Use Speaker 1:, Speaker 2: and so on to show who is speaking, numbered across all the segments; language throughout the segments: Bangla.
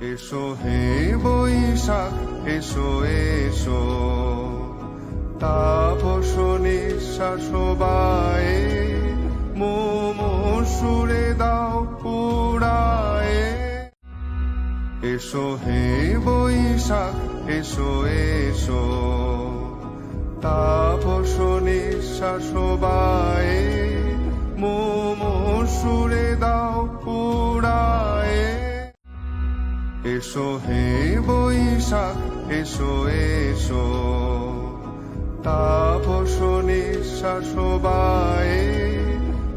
Speaker 1: এসো হে বৈশাখ, এসো এসো। তাপস নিঃশ্বাস বায়ে, মোমো সুরে দাও উড়ায়ে। এসো হে বৈশাখ, এসো এসো। তাপস নিঃশ্বাস এসো হে বৈশাখ, এসো এসো। তাপস নিঃশ্বাস বায়ে,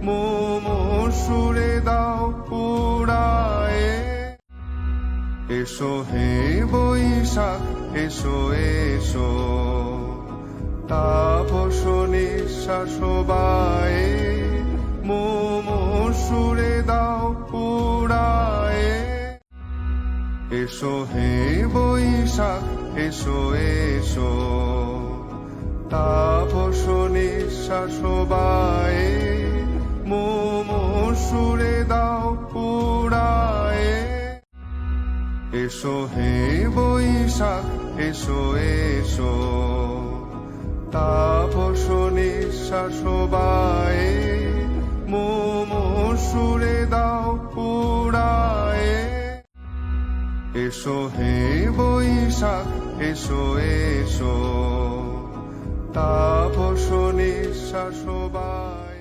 Speaker 1: মোমো সুরে দাও উড়ায়ে এসো হে বৈশাখ, এসো এসো। তাপস এসো হে বৈশাখ, এসো এসো। তাপস নিঃশ্বাস বায়ে, মোমো সুরে দাও উড়ায়ে এসো হে বৈশাখ, এসো এসো। তাপস নিঃশ্বাস বায়ে, মোমো সুরে দাও উড়ায়ে এসো হে বৈশাখ এসো এসো। তাপস নিঃশ্বাস বায়ে।